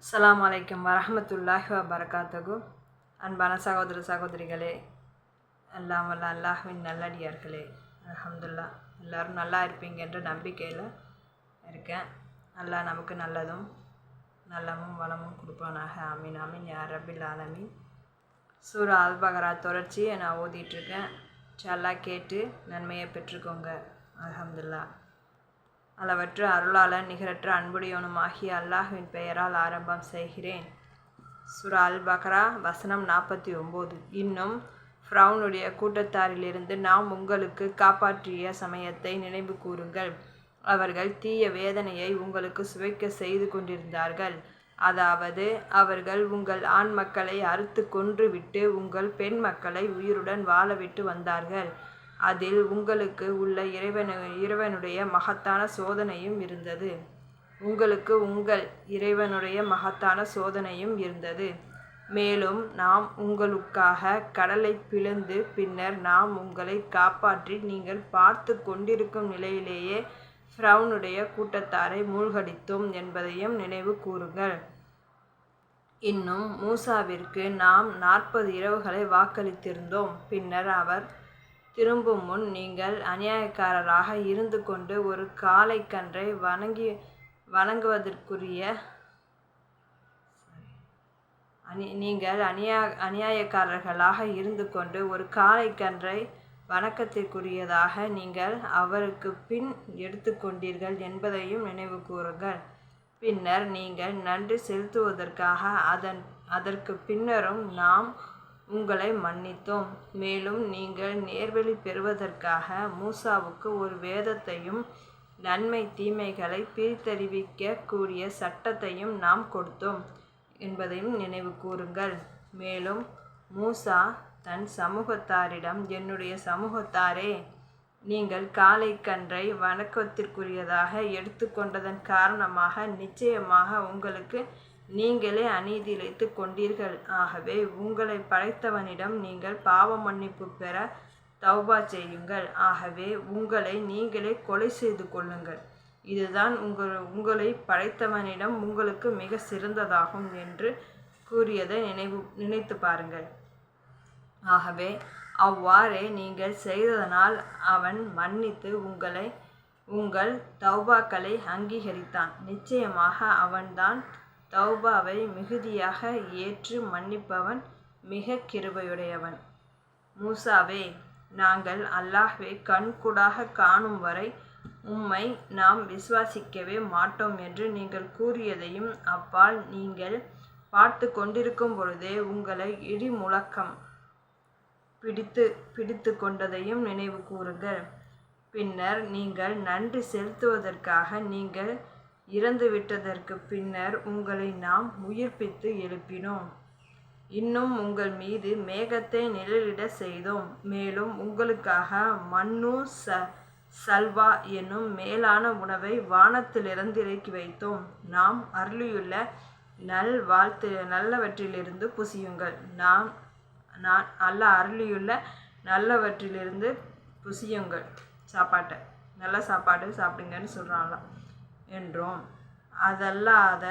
அஸ்லாம் அலைக்கும் வரமத்துல்லாஹி வபரகாத்தகு அன்பான சகோதர சகோதரிகளே எல்லாம் வல்ல அல்லாஹ்வின் நல்லடியார்களே. அலமதுல்லா எல்லோரும் நல்லா இருப்பீங்க என்ற நம்பிக்கையில் இருக்கேன். நல்லா நமக்கு நல்லதும் நல்லமும் வளமும் கொடுப்பானாக. ஆமீன் ஆமீன். யார் ரபில் ஆலமீன். சூரா அல்பகரா தொடர்ச்சியை நான் ஓதிட்டுருக்கேன் நல்லா கேட்டு நன்மையை பெற்றுக்கோங்க. அலமதுல்லா அளவற்ற அருளாளன் நிகரற்ற அன்புடையவனுமாகிய அல்லாஹுவின் பெயரால் ஆரம்பம் செய்கிறேன். சுரா அல் பக்ரா வசனம் நாற்பத்தி ஒம்பது. இன்னும் ஃப்ரௌனுடைய கூட்டத்தாரிலிருந்து நாம் உங்களுக்கு காப்பாற்றிய சமயத்தை நினைவு கூறுங்கள். அவர்கள் தீய வேதனையை உங்களுக்கு சுவைக்க செய்து கொண்டிருந்தார்கள். அதாவது அவர்கள் உங்கள் ஆண் மக்களை அறுத்து கொன்றுவிட்டு உங்கள் பெண் மக்களை உயிருடன் வாழவிட்டு வந்தார்கள். அதில் உங்களுக்கு உள்ள இறைவனு இறைவனுடைய மகத்தான சோதனையும் இருந்தது. உங்களுக்கு உங்கள் இறைவனுடைய மகத்தான சோதனையும் இருந்தது. மேலும் நாம் உங்களுக்காக கடலை பிளந்து பின்னர் நாம் உங்களை காப்பாற்றி நீங்கள் பார்த்து கொண்டிருக்கும் நிலையிலேயே ஃப்ரௌனுடைய கூட்டத்தாரை மூழ்கடித்தோம் என்பதையும் நினைவு கூறுங்கள். இன்னும் மூசாவிற்கு நாம் நாற்பது இரவுகளை வாக்களித்திருந்தோம். பின்னர் அவர் திரும்பும் முன் நீங்கள் அநியாயக்காரராக இருந்து கொண்டு ஒரு காளைக்கன்றை கன்றை வணங்கி வணங்குவதற்குரிய அநி நீங்கள் அநியா அநியாயக்காரர்களாக இருந்து கொண்டு ஒரு காளை கன்றை வணக்கத்திற்குரியதாக நீங்கள் அவருக்கு பின் எடுத்துக்கொண்டீர்கள் என்பதையும் நினைவு கூறுங்கள். பின்னர் நீங்கள் நன்றி செலுத்துவதற்காக அதன் அதற்கு பின்னரும் நாம் உங்களை மன்னித்தோம். மேலும் நீங்கள் நேர்வழி பெறுவதற்காக மூசாவுக்கு ஒரு வேதத்தையும் நன்மை தீமைகளை பிரித்தறிவிக்க கூடிய சட்டத்தையும் நாம் கொடுத்தோம் என்பதையும் நினைவு கூறுங்கள். மேலும் மூசா தன் சமூகத்தாரிடம் என்னுடைய சமூகத்தாரே நீங்கள் காலை கன்றை வணக்கத்திற்குரியதாக எடுத்துக்கொண்டதன் காரணமாக நிச்சயமாக உங்களுக்கு நீங்களே அநீதி இழைத்து கொண்டீர்கள். ஆகவே உங்களை படைத்தவனிடம் நீங்கள் பாவ மன்னிப்பு பெற தௌபா செய்யுங்கள். ஆகவே உங்களை நீங்களே கொலை செய்து கொள்ளுங்கள். இதுதான் உங்கள் உங்களை படைத்தவனிடம் உங்களுக்கு மிக சிறந்ததாகும் என்று கூறியதை நினைவு நினைத்து பாருங்கள். ஆகவே அவ்வாறே நீங்கள் செய்ததனால் அவன் மன்னித்து உங்களை உங்கள் தௌபாக்களை அங்கீகரித்தான். நிச்சயமாக அவன்தான் தௌபாவை மிகுதியாக ஏற்று மன்னிப்பவன் மிக கிருபையுடையவன். மூசாவே நாங்கள் அல்லாஹ்வை கண்கூடாக காணும் வரை உம்மை நாம் விசுவாசிக்கவே மாட்டோம் என்று நீங்கள் கூறியதையும் அப்பால் நீங்கள் பார்த்து கொண்டிருக்கும் பொழுதே உங்களை இடி முழக்கம் பிடித்து பிடித்து கொண்டதையும் நினைவு கூறுங்கள். பின்னர் நீங்கள் நன்றி செலுத்துவதற்காக நீங்கள் இறந்துவிட்டதற்கு பின்னர் உங்களை நாம் உயிர்ப்பித்து எழுப்பினோம். இன்னும் உங்கள் மீது மேகத்தை நிழலிட செய்தோம். மேலும் உங்களுக்காக மண்ணு ச சல்வா என்னும் மேலான உணவை வானத்திலிருந்து இறக்கி வைத்தோம். நாம் அருளியுள்ள நல் வாழ்த்து நல்லவற்றிலிருந்து புசியுங்கள். நாம் நான் நல்ல அருளியுள்ள நல்லவற்றிலிருந்து புசியுங்கள். சாப்பாட்டை. நல்ல சாப்பாடு சாப்பிடுங்கன்னு சொல்கிறாங்களாம் என்றோம். அதல்லாத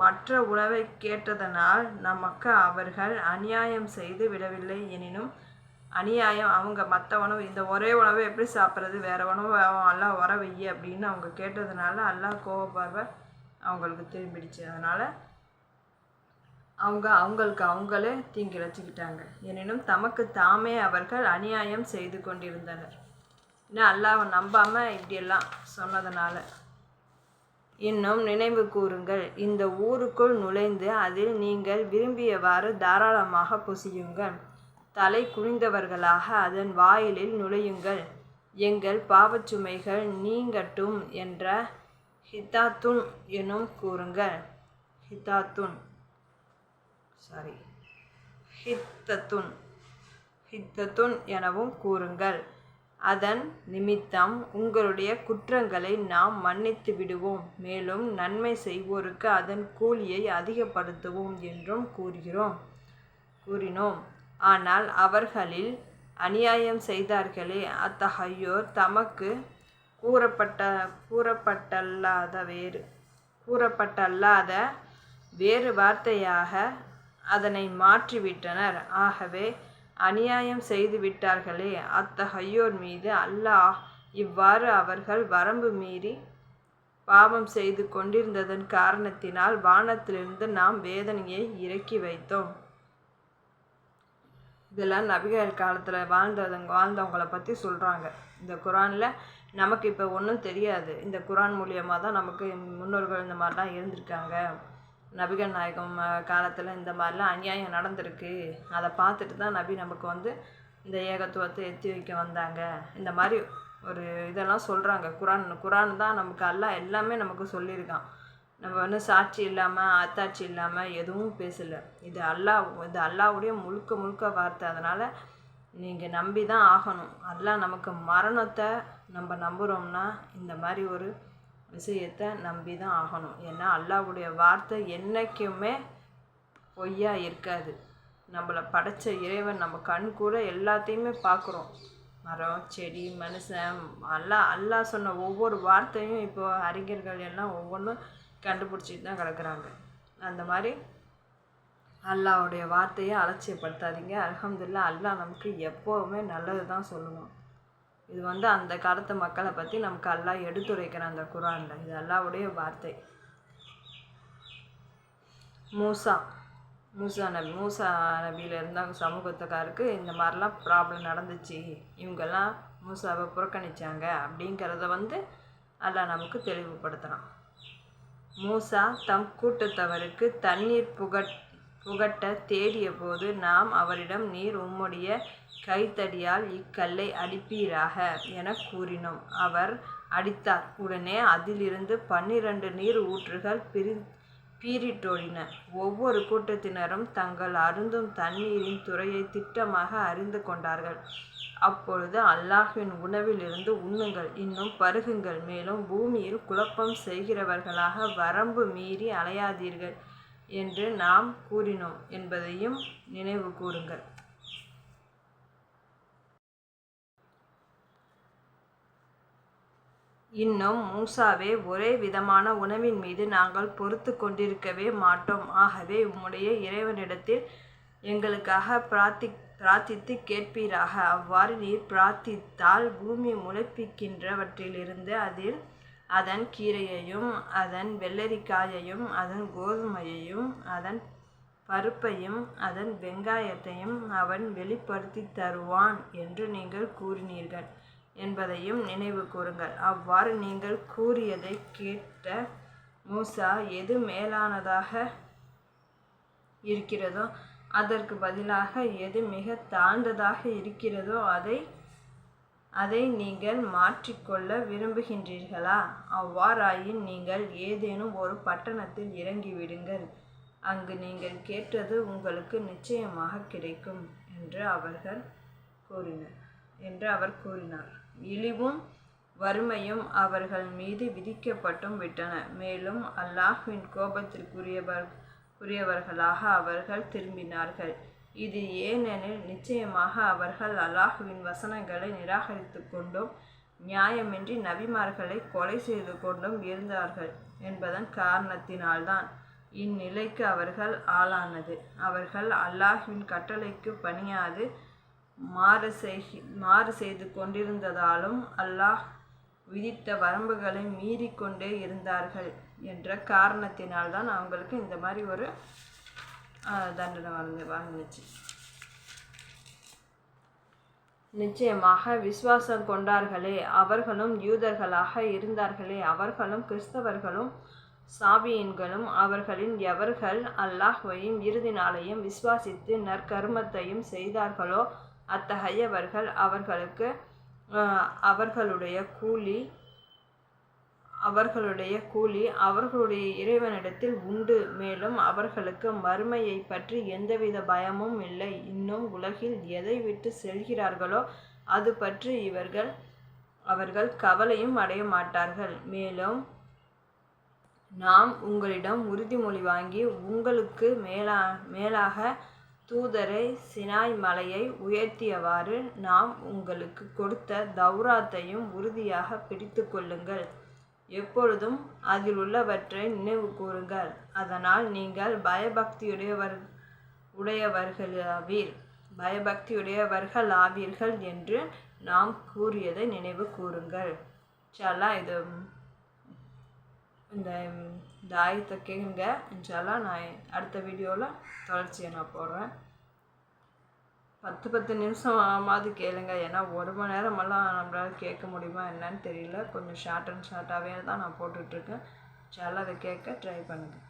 மற்ற உணவை கேட்டதனால் நமக்கு அவர்கள் அநியாயம் செய்து விடவில்லை எனினும் அநியாயம் அவங்க மற்ற உணவு இந்த ஒரே உணவை எப்படி சாப்பிட்றது வேறு உணவு எல்லாம் வர வையி அப்படின்னு அவங்க கேட்டதுனால எல்லாம் கோவப்பார்வை அவங்களுக்கு திரும்பிடுச்சு. அதனால் அவங்க அவங்களுக்கு அவங்களே தீங்கிழைச்சிக்கிட்டாங்க எனினும் தமக்கு தாமே அவர்கள் அநியாயம் செய்து கொண்டிருந்தனர். இன்னும் அல்லாவை நம்பாமல் இப்படியெல்லாம் சொன்னதுனால. இன்னும் நினைவு கூறுங்கள். இந்த ஊருக்குள் நுழைந்து அதில் நீங்கள் விரும்பியவாறு தாராளமாக புசியுங்கள். தலை குனிந்தவர்களாக அதன் வாயிலில் நுழையுங்கள். எங்கள் பாவச்சுமைகள் நீங்கட்டும் என்ற ஹிதாத்துன் எனும் கூறுங்கள். ஹிதாத்துன். சாரி ஹித்தத்துன். ஹித்தத்துன் எனவும் கூறுங்கள். அதன் நிமித்தம் உங்களுடைய குற்றங்களை நாம் மன்னித்து விடுவோம். மேலும் நன்மை செய்வோருக்கு அதன் கூலியை அதிகப்படுத்துவோம் என்றும் கூறுகிறோம். கூறினோம். ஆனால் அவர்களில் அநியாயம் செய்தார்களே அத்தகையோர் தமக்கு கூறப்பட்ட கூறப்பட்டல்லாத வேறு கூறப்பட்டல்லாத வேறு வார்த்தையாக அதனை மாற்றிவிட்டனர். ஆகவே அநியாயம் செய்து விட்டார்களே அத்தகையோர் மீது அல்லாஹ் இவ்வாறு அவர்கள் வரம்பு மீறி பாவம் செய்து கொண்டிருந்ததன் காரணத்தினால் வானத்திலிருந்து நாம் வேதனையை இறக்கி வைத்தோம். இதெல்லாம் நபிகள் காலத்தில் வாழ்ந்தவங்க வாழ்ந்தவங்கள பற்றி சொல்கிறாங்க இந்த குரானில் நமக்கு இப்போ ஒன்றும் தெரியாது. இந்த குரான் மூலியமாக தான் நமக்கு முன்னோர்கள் இந்த மாதிரிலாம் இருந்திருக்காங்க. நபிகள் நாயகம் காலத்தில் இந்த மாதிரிலாம் அநியாயம் நடந்திருக்கு. அதை பார்த்துட்டு தான் நபி நமக்கு வந்து இந்த ஏகத்துவத்தை எத்தி வைக்க வந்தாங்க. இந்த மாதிரி ஒரு இதெல்லாம் சொல்கிறாங்க குரான் குரான் தான் நமக்கு எல்லாம் எல்லாமே நமக்கு சொல்லியிருக்கான். நம்ம வந்து சாட்சி இல்லாமல் அத்தாட்சி இல்லாமல் எதுவும் பேசலை. இது அல்லாஹ் இது அல்லாவுடைய முழுக்க முழுக்க வார்த்தை. அதனால் நீங்கள் நம்பி தான் ஆகணும். அதெல்லாம் நமக்கு மரணத்தை நம்ம நம்புகிறோம்னா இந்த மாதிரி ஒரு விஷயத்தை நம்பி தான் ஆகணும். ஏன்னா அல்லாவுடைய வார்த்தை என்றைக்குமே பொய்யா இருக்காது. நம்மளை படைச்ச இறைவன் நம்ம கண் கூட எல்லாத்தையுமே பார்க்குறோம். மரம் செடி மனுஷன் அல்லா அல்லா சொன்ன ஒவ்வொரு வார்த்தையும் இப்போ அறிஞர்கள் எல்லாம் ஒவ்வொன்றும் கண்டுபிடிச்சிட்டு தான் கிடக்குறாங்க. அந்த மாதிரி அல்லாவுடைய வார்த்தையை அலட்சியப்படுத்தாதீங்க. அலமதுல்லா அல்லாஹ் நமக்கு எப்போவுமே நல்லது தான் சொல்லணும். இது வந்து அந்த காலத்து மக்களை பற்றி நமக்கு எல்லாம் எடுத்துரைக்கிற அந்த குரானில். இது அல்லாவுடைய வார்த்தை. மூசா மூசா நபி மூசா நபியில் இருந்த சமூகத்துக்காருக்கு இந்த மாதிரிலாம் ப்ராப்ளம் நடந்துச்சு. இவங்கெல்லாம் மூசாவை புறக்கணித்தாங்க அப்படிங்கிறத வந்து அல்லாஹ் நமக்கு தெளிவுபடுத்துகிறான் மூசா தம் கூட்டத்தவருக்கு தண்ணீர் புகட் புகட்ட தேடிய போது நாம் அவரிடம் நீர் உம்முடைய கைத்தடியால் இக்கல்லை அடிப்பீராக என கூறினோம். அவர் அடித்தார். உடனே அதிலிருந்து பன்னிரண்டு நீர் ஊற்றுகள் பிரி பீரிட்டோடின ஒவ்வொரு கூட்டத்தினரும் தங்கள் அருந்தும் தண்ணீரின் துறையை திட்டமாக அறிந்து கொண்டார்கள். அப்பொழுது அல்லாஹின் உணவிலிருந்து உண்ணுங்கள் இன்னும் பருகுங்கள் மேலும் பூமியில் குழப்பம் செய்கிறவர்களாக வரம்பு மீறி அலையாதீர்கள் என்று நாம் கூறினோம் என்பதையும் நினைவு கூறுங்கள். இன்னும் மூசாவே ஒரே விதமான உணவின் மீது நாங்கள் பொறுத்து கொண்டிருக்கவே மாட்டோம். ஆகவே உம்முடைய இறைவனிடத்தில் எங்களுக்காக பிரார்த்தி பிரார்த்தித்து கேட்பீராக. அவ்வாறு நீர் பிரார்த்தித்தால் பூமி முளைப்பிக்கின்றவற்றிலிருந்து அதில் அதன் கீரையையும் அதன் வெள்ளரிக்காயையும் அதன் கோதுமையையும் அதன் பருப்பையும் அதன் வெங்காயத்தையும் அவன் வெளிப்படுத்தி தருவான் என்று நீங்கள் கூறினீர்கள். என்பதையும் நினைவு கூறுங்கள். அவ்வாறு நீங்கள் கூறியதை கேட்ட மூசா எது மேலானதாக இருக்கிறதோ அதற்கு பதிலாக எது மிக தாழ்ந்ததாக இருக்கிறதோ அதை அதை நீங்கள் மாற்றிக்கொள்ள விரும்புகின்றீர்களா? அவ்வாறாயின் நீங்கள் ஏதேனும் ஒரு பட்டணத்தில் இறங்கிவிடுங்கள் அங்கு நீங்கள் கேட்டது உங்களுக்கு நிச்சயமாக கிடைக்கும் என்று அவர்கள் கூறினர் என்று அவர் கூறினார். இழிவும் வறுமையும் அவர்கள் மீது விதிக்கப்பட்டும் விட்டன. மேலும் அல்லாஹ்வின் கோபத்திற்குரியவர் உரியவர்களாக அவர்கள் திரும்பினார்கள். இது ஏனெனில் நிச்சயமாக அவர்கள் அல்லாஹுவின் வசனங்களை நிராகரித்து கொண்டும் நியாயமின்றி நபிமார்களை கொலை செய்து கொண்டும் இருந்தார்கள் என்பதன் காரணத்தினால்தான் இந்நிலைக்கு அவர்கள் ஆளானது. அவர்கள் அல்லாஹுவின் கட்டளைக்கு பணியாது மாறு செய் மாறு செய்து கொண்டிருந்ததாலும் அல்லாஹ் விதித்த வரம்புகளை மீறிக்கொண்டே இருந்தார்கள் என்ற காரணத்தினால்தான் அவங்களுக்கு இந்த மாதிரி ஒரு தண்டனை வந்து வந்துச்சு நிச்சயமாக விசுவாசம் கொண்டார்களே அவர்களும் யூதர்களாக இருந்தார்களே அவர்களும் கிறிஸ்தவர்களும் சாபியின்களும் அவர்களின் எவர்கள் அல்லாஹ்வையும் இறுதி நாளையும் விசுவாசித்து நற்கருமத்தையும் செய்தார்களோ அத்தகையவர்கள் அவர்களுக்கு அவர்களுடைய கூலி அவர்களுடைய கூலி அவர்களுடைய இறைவனிடத்தில் உண்டு. மேலும் அவர்களுக்கு மறுமையை பற்றி எந்தவித பயமும் இல்லை. இன்னும் உலகில் எதை விட்டு செல்கிறார்களோ அது பற்றி இவர்கள் அவர்கள் கவலையும் அடைய மாட்டார்கள். மேலும் நாம் உங்களிடம் உறுதிமொழி வாங்கி உங்களுக்கு மேலா மேலாக தூதரை சினாய் மலையை உயர்த்தியவாறு நாம் உங்களுக்கு கொடுத்த தௌராத்தையும் உறுதியாக பிடித்து கொள்ளுங்கள். எப்பொழுதும் அதில் உள்ளவற்றை நினைவு கூறுங்கள். அதனால் நீங்கள் பயபக்தியுடையவர் உடையவர்களாவீர். பயபக்தியுடையவர்கள் ஆவீர்கள் என்று நாம் கூறியதை நினைவு கூறுங்கள். இன்ஷால்லா இது இந்த இந்த ஆயத்தை கேளுங்க. இன்ஷால்லாம் நான் அடுத்த வீடியோவில் தொடர்ச்சியை நான் போடுறேன். பத்து பத்து நிமிஷம் ஆமாவது கேளுங்க. ஏன்னா ஒரு மணி நேரமெல்லாம் நம்மளால் கேட்க முடியுமா என்னன்னு தெரியல. கொஞ்சம் ஷார்ட் அண்ட் ஷார்ட்டாகவே தான் நான் போட்டுட்ருக்கேன். இன்ஷால்லாம் அதை கேட்க ட்ரை பண்ணுங்கள்